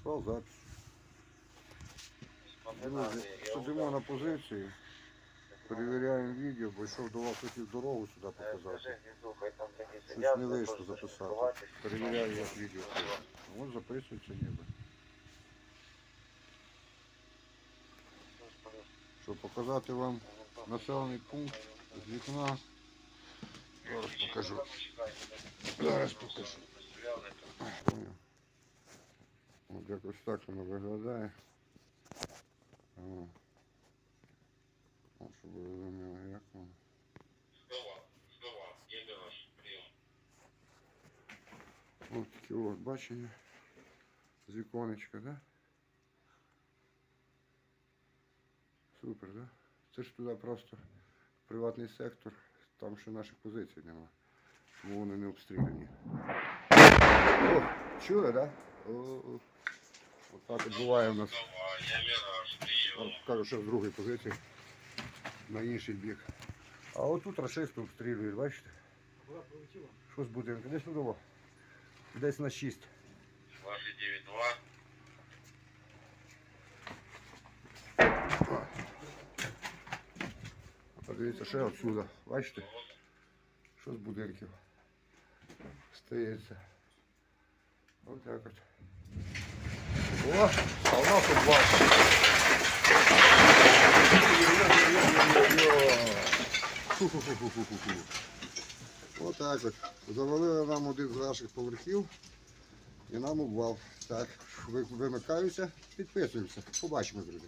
Шпал запись. Друзі, сидимо на позиції, перевіряємо відео, бо йшов до вас хотів дорогу сюди показати. Щось не вийшло записати. Перевіряю, як відео. Ось записується ніби. Щоб показати вам населений пункт з вікна. Зараз покажу. Зараз покажу. Якось так воно виглядає. О. Щоб ви розуміли, як воно. Ось таке от бачення з віконечка, да? Супер, да? Це ж туди просто приватний сектор, там ще наших позицій нема. Тому вони не обстріляні. О, чули, да? О, о. Отак от буває в нас. Зараз покажу, що з другої позиції на інший бік. А отут рашисти обстрілюють, бачите? Що з будинку? Десь туди. Десь на 6. Ваши 9-2. Подивіться, ще отсюда. Бачите? Що з будинків? Стається. Ось так от. О, а у нас тут. Фу-фу-фу-фу-фу-фу. Отак от. Завалили нам один з наших поверхів і нам обвал. Так, ви- вимикаюся, підписуємося. Побачимо, друзі.